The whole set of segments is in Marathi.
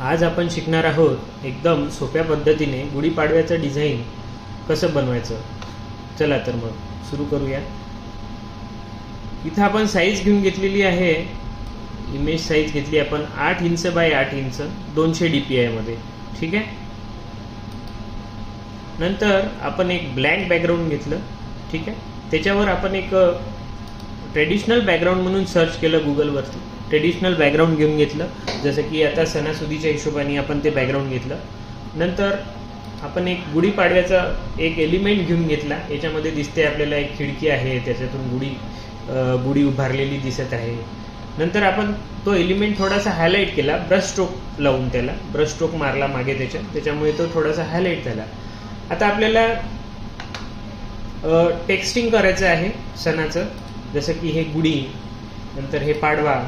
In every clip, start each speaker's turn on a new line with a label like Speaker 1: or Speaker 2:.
Speaker 1: आज आपण शिकणार आहोत एकदम सोप्या पद्धतीने गुढीपाडव्याचं डिझाईन कसं बनवायचं? चला तर मग सुरू करूया. इथं आपण साईज घेऊन घेतलेली आहे. इमेज साईज घेतली आपण आठ इंच बाय आठ इंच दोनशे डी पी आयमध्ये ठीक आहे? नंतर आपण एक ब्लँक बॅकग्राऊंड घेतलं. ठीक आहे? त्याच्यावर आपण एक ट्रेडिशनल बॅकग्राऊंड म्हणून सर्च केलं गुगलवरती ट्रेडिशनल बॅकग्राऊंड घेऊन घेतलं. जसं की आता सणासुदीच्या हिशोबाने आपण ते बॅकग्राऊंड घेतलं. नंतर आपण एक गुढीपाडव्याचा एक एलिमेंट घेऊन घेतला. याच्यामध्ये दिसते आपल्याला एक खिडकी आहे त्याच्यातून गुढी गुढी उभारलेली दिसत आहे. नंतर आपण तो एलिमेंट थोडासा हायलाईट केला ब्रश स्ट्रोक लावून त्याला. ब्रश स्ट्रोक मारला मागे त्याच्या त्याच्यामुळे तो थोडासा हायलाईट झाला. आता आपल्याला टेक्स्टिंग करायचं आहे सणाचं. जसं की हे गुढी नंतर हे पाडवा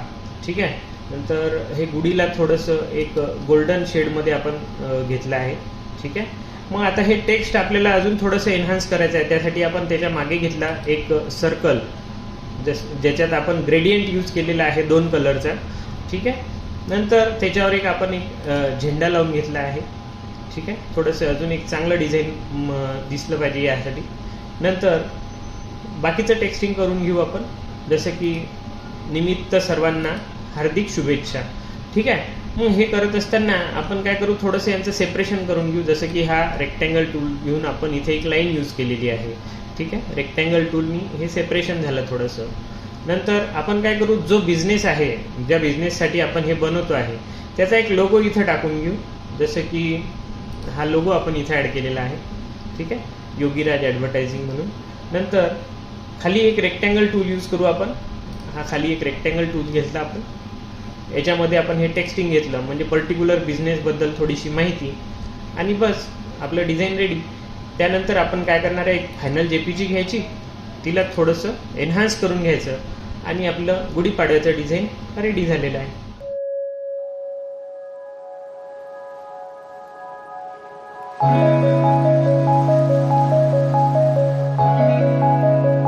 Speaker 1: ठीक आहे? नंतर हे गुढीला थोडंसं एक गोल्डन शेडमध्ये आपण घेतलं आहे. ठीक आहे? मग आता हे टेक्स्ट आपल्याला अजून थोडंसं एन्हान्स करायचं आहे. त्यासाठी आपण त्याच्यामागे घेतला एक सर्कल जस ज्याच्यात आपण ग्रेडियंट यूज केलेला आहे दोन कलरचा ठीक आहे? नंतर त्याच्यावर एक आपण एक झेंडा लावून घेतला आहे. ठीक आहे? थोडंसं अजून एक चांगलं डिझाईन दिसलं पाहिजे यासाठी. नंतर बाकीचं टेक्स्टिंग करून घेऊ आपण. जसं की निमित्त सर्वांना हार्दिक शुभेच्छा. ठीक आहे? मग हे करत असताना आपण काय करू? थोडंसं यांचं सेपरेशन करून घेऊ. जसं की हा रेक्टँगल टूल घेऊन आपण इथे एक लाईन यूज केलेली आहे. ठीक आहे? रेक्टँगल टूलनी हे सेपरेशन झालं थोडंसं. नंतर आपण काय करू? जो बिझनेस आहे ज्या बिझनेससाठी आपण हे बनवतो आहे त्याचा एक लोगो इथं टाकून घेऊ. जसं की हा लोगो आपण इथं ॲड केलेला आहे. ठीक आहे? योगीराज ॲडव्हर्टायझिंग म्हणून. नंतर खाली एक रेक्टँगल टूल यूज करू आपण. हा खाली एक रेक्टँगल टूल घेतला आपण. याच्यामध्ये आपण हे टेक्स्टिंग घेतलं म्हणजे पर्टिक्युलर बिझनेसबद्दल थोडीशी माहिती. आणि बस आपलं डिझाईन रेडी त्यानंतर आपण काय करणार आहे एक फायनल जे पी जी घ्यायची. तिला थोडंसं एन्हान्स करून घ्यायचं. आणि आपलं गुढीपाडव्याचं डिझाईन रेडी झालेलं आहे.
Speaker 2: Thank